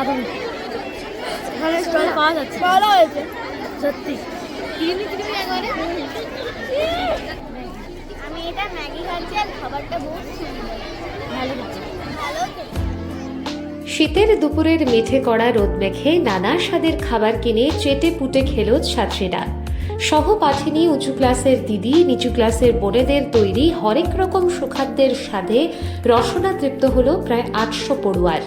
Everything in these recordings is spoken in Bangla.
আধুনিক এখানে স্টল পাওয়া যাচ্ছে। ভালো হয়েছে। সত্যি। কিরমি কিরমি একবারে আমি এটা ম্যাগি খাচ্ছি আর খাবারটা বহুত সুন্দর। ভালো হচ্ছে। ভালো শীতের দুপুরের মেঠে কড়া রোদ মেখে নানা স্বাদের খাবার কিনে চেটে পুটে খেল ছাত্রীরা। সহপাঠিনী উঁচু ক্লাসের দিদি নিচু ক্লাসের বোনেদের তৈরি হরেক রকম সুখাদ্যের স্বাদে রসনা তৃপ্ত হল প্রায় আটশো পড়ুয়ার।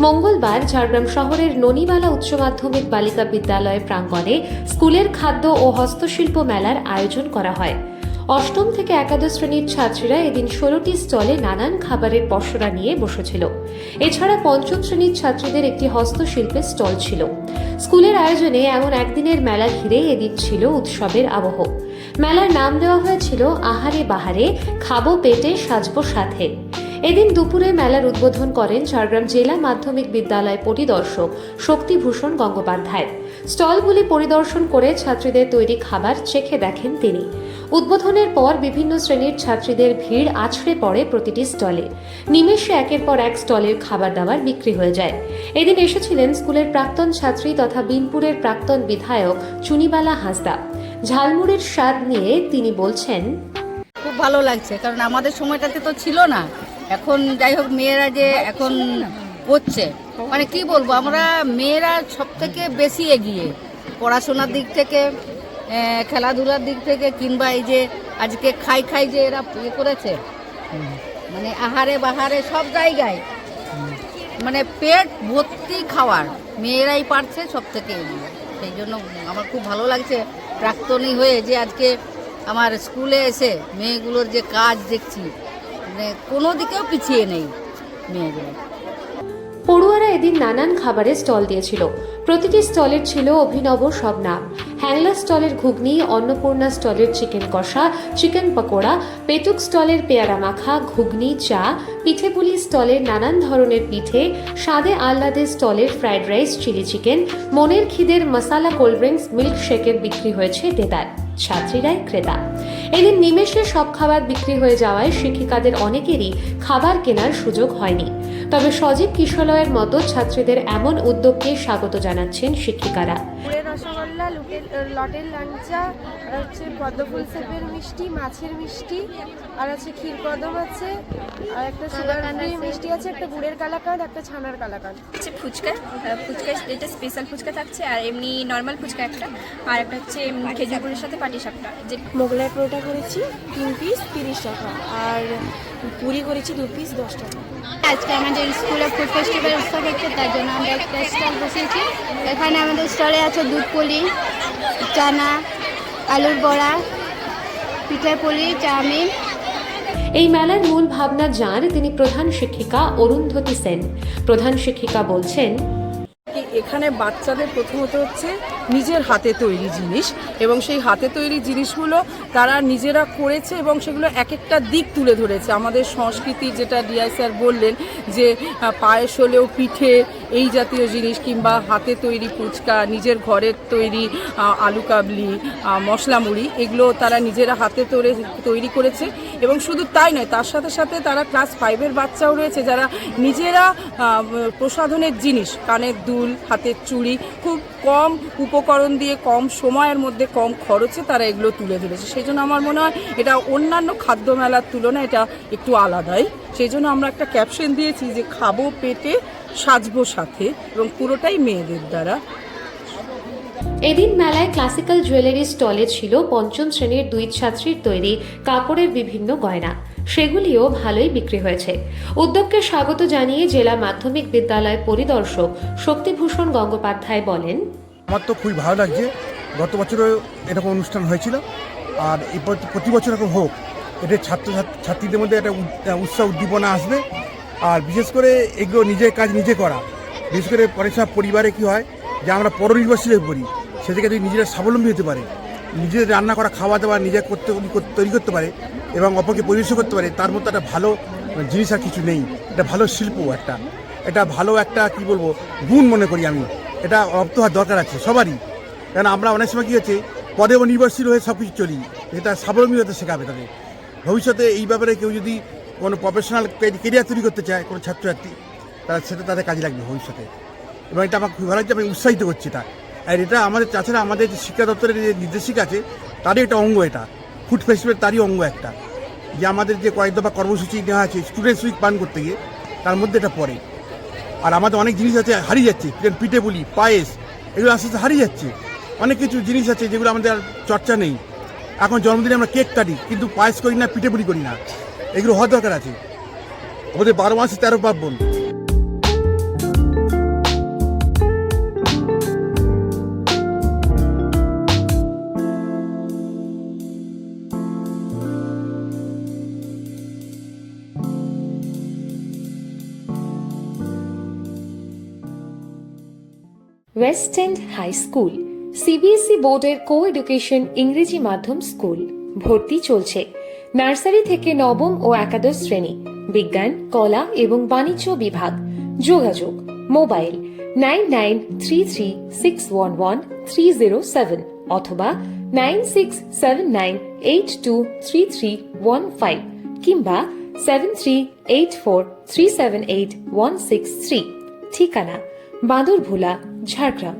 মঙ্গলবার ঝাড়গ্রাম শহরের ননিবালা উচ্চ মাধ্যমিক বালিকা বিদ্যালয় প্রাঙ্গণে স্কুলের খাদ্য ও হস্তশিল্প মেলার আয়োজন করা হয়। অষ্টম থেকে একাদশ শ্রেণির ছাত্রীরা এদিন ষোলোটি স্টলে নানান খাবারের পসরা নিয়ে বসেছিল। এছাড়া পঞ্চম শ্রেণির ছাত্রীদের একটি হস্তশিল্পের স্টল ছিল। স্কুলের আয়োজনে এমন একদিনের মেলা ঘিরে এদিন ছিল উৎসবের আবহ। মেলার নাম দেওয়া হয়েছিল আহারে বাহারে, খাব পেটে, সাজবো সাথে। এদিন দুপুরে মেলার উদ্বোধন করেন ঝাড়গ্রাম জেলা মাধ্যমিক বিদ্যালয় পরিদর্শক শক্তিভূষণ গঙ্গোপাধ্যায়। স্টলগুলি পরিদর্শন করে ছাত্রীদের তৈরি খাবার চেখে দেখেন তিনি। উদ্বোধনের পর বিভিন্ন শ্রেণির ছাত্রীদের ভিড় আছড়ে পড়ে প্রতিটি স্টলে। নিমেষে একের পর এক স্টলের খাবার দাবার বিক্রি হয়ে যায়। এদিন এসেছিলেন স্কুলের প্রাক্তন ছাত্রী তথা বিনপুরের প্রাক্তন বিধায়ক চুনিবালা হাসদা। ঝালমুড়ির স্বাদ নিয়ে তিনি বলছেন, খুব ভালো লাগছে, কারণ আমাদের সময়টাতে তো ছিল না। এখন যাই হোক, মেয়েরা যে এখন করছে মানে কি বলব, আমরা মেয়েরা সব থেকে বেশি এগিয়ে। পড়াশোনার দিক থেকে খেলাধুলার দিক থেকে, কিংবা এই যে আজকে খাই খাই যে এরা ইয়ে করেছে মানে আহারে বাহারে সব জায়গায় মানে পেট ভর্তি খাওয়ার মেয়েরাই পারছে সব থেকে এগিয়ে। সেই জন্য আমার খুব ভালো লাগছে প্রাক্তনী হয়ে যে আজকে আমার স্কুলে এসে মেয়েগুলোর যে কাজ দেখছি মানে কোনো দিকেও পিছিয়ে নেই মেয়েগুলো। পড়ুয়ারা এদিন নানান খাবারের স্টল দিয়েছিল। প্রতিটি স্টলের ছিল অভিনব সব নাম হ্যাংলা স্টলের ঘুগনি, অন্নপূর্ণা স্টলের চিকেন কষা, চিকেন পকোড়া পেটুক স্টলের পেয়ারা মাখা, ঘুগনি, চা, পিঠেপুলি স্টলের নানান ধরনের পিঠে, স্বাদে আহ্লাদের স্টলের ফ্রাইড রাইস, চিলি চিকেন, মনের খিদের মশালা কোল্ড ড্রিঙ্কস মিল্ক শেকের বিক্রি হয়েছে দেদার, ছাত্রীরাই ক্রেতা। এদিন নিমেষে সব খাবার বিক্রি হয়ে যাওয়ায় শিক্ষিকাদের অনেকেরই খাবার কেনার সুযোগ হয়নি। তবে সজীব কিশলয়ের মতো ছাত্রীদের এমন উদ্যোগকে স্বাগত জানাচ্ছেন শিক্ষিকারা। লুটের লটের লাঞ্চা আর হচ্ছে পদ্মফুল সেপের মিষ্টি মাছের মিষ্টি আর আছে ক্ষীরকদম আছে আর একটা সুগার ফ্রি মিষ্টি আছে একটা গুড়ের কালাকাঁদ একটা ছানার কালাকাঁদ হচ্ছে ফুচকা ফুচকা এটা স্পেশাল ফুচকা থাকছে আর এমনি নর্মাল ফুচকা একটা আর একটা হচ্ছে খেজুর গুড়ের সাথে পাটিসাপটা যে মোগলাই পরোটা করেছি তিন পিস তিরিশ টাকা আর পুরি করেছি দু পিস দশ টাকা। আজকে আমাদের স্কুলে ফুড ফেস্টিভ্যাল উৎসব হচ্ছে তার জন্য আমরা একটা স্টল বসিয়েছি। এখানে আমাদের স্টলে আছে দুধ পুলি চানা আলুর বড়া পিঠে পুলি চাউমিন। এই মেলার মূল ভাবনা যার তিনি প্রধান শিক্ষিকা অরুন্ধতী সেন। প্রধান শিক্ষিকা বলছেন এখানে বাচ্চাদের প্রথমত হচ্ছে নিজের হাতে তৈরি জিনিস এবং সেই হাতে তৈরি জিনিসগুলো তারা নিজেরা করেছে এবং সেগুলো এক একটা দিক তুলে ধরেছে। আমাদের সংস্কৃতি যেটা ডিআই স্যার বললেন যে পায়েস হলেও পিঠে এই জাতীয় জিনিস কিংবা হাতে তৈরি ফুচকা, নিজের ঘরের তৈরি আলু কাবলি মশলা মুড়ি, এগুলো তারা নিজেরা হাতে তৈরি তৈরি করেছে এবং শুধু তাই নয়, তার সাথে সাথে তারা ক্লাস ফাইভের বাচ্চাও রয়েছে যারা নিজেরা প্রসাধনের জিনিস, কানের দুল, হাতের চুড়ি, খুব কম উপকরণ দিয়ে, কম সময়ের মধ্যে, কম খরচে তারা এগুলো তুলে ধরেছে। সেই জন্য আমার মনে হয় এটা অন্যান্য খাদ্য মেলার তুলনায় এটা একটু আলাদাই। সেই জন্য আমরা একটা ক্যাপশন দিয়েছি যে খাব পেটে সাজবো সাথে এবং পুরোটাই মেয়েদের দ্বারা। এদিন মেলায় ক্লাসিক্যাল জুয়েলারি স্টলে ছিল পঞ্চম শ্রেণির দুই ছাত্রীর তৈরি কাপড়ের বিভিন্ন গয়না। সেগুলিও ভালোই বিক্রি হয়েছে। উদ্যোগকে স্বাগত জানিয়ে জেলা মাধ্যমিক বিদ্যালয় পরিদর্শক শক্তিভূষণ গঙ্গোপাধ্যায় বলেন আমার তো খুবই ভালো লাগছে। গত বছরও এরকম অনুষ্ঠান হয়েছিল। আর প্রতি- বছর এরকম হোক এতে ছাত্র ছাত্রীদের মধ্যে একটা উৎসাহ উদ্দীপনা আসবে। আর বিশেষ করে এগুলো নিজের কাজ নিজে করা। বিশেষ করে অনেক সময় পরিবারে কী হয়, যে আমরা পরনির্ভরশীল হয়ে পড়ি সে থেকে যদি নিজেরা স্বাবলম্বী হতে পারে, নিজেদের রান্না করা, খাওয়া দাওয়া নিজে করতে, তৈরি করতে পারে এবং অপরকে পরিবেশন করতে পারে, তার মধ্যে একটা ভালো জিনিস আর কিছু নেই এটা ভালো শিল্প একটা। এটা ভালো একটা, কি বলব, গুণ মনে করি আমি। এটা রপ্ত হওয়ার দরকার আছে সবারই। কারণ আমরা অনেক সময় কী হচ্ছে পদে নির্ভরশীল হয়ে সব কিছু চলি এটা স্বাবলম্বী হতে শেখাবে তাদের। ভবিষ্যতে এই ব্যাপারে কেউ যদি কোনো প্রফেশনাল কেরিয়ার তৈরি করতে চায়, কোনো ছাত্রছাত্রী, তারা সেটা তাদের কাজে লাগবে ভবিষ্যতে। এবং এটা আমার খুব ভালো লাগছে, আমি উৎসাহিত করছি এটা। আর এটা আমাদের, তাছাড়া আমাদের যে শিক্ষা দপ্তরের যে নির্দেশিকা আছে, তারই একটা অঙ্গ এটা। ফুড ফেস্টিভ্যাল তারই অঙ্গ একটা। যে আমাদের যে কয়েক দফা কর্মসূচি নেওয়া আছে স্টুডেন্টস উইক পান করতে গিয়ে, তার মধ্যে এটা পড়ে। আর আমাদের অনেক জিনিস আছে, হারিয়ে যাচ্ছে পিঠে পুলি, পায়েস, এগুলো আস্তে আস্তে হারিয়ে যাচ্ছে। অনেক কিছু জিনিস আছে যেগুলো আমাদের আর চর্চা নেই। এখন জন্মদিনে আমরা কেক কাটি, কিন্তু পায়েস করি না, পিঠে পুলি করি না। এগুলো হওয়ার দরকার আছে। আমাদের বারো মাসে তেরো পার্বণ West End High School CBSE বোর্ডের কো এডুকেশন ইংরেজি মাধ্যম স্কুল, ভর্তি চলছে। নার্সারি থেকে নবম ও একাদশ শ্রেণি, বিজ্ঞান, কলা এবং বাণিজ্য বিভাগ, যোগাযোগ, mobile, nine nine three three six one one three zero seven অথবা nine six seven nine eight two three three one five কিংবা seven three eight four three seven eight one six three. ঠিকানা বাঁদরভোলা, ঝাড়গ্রাম।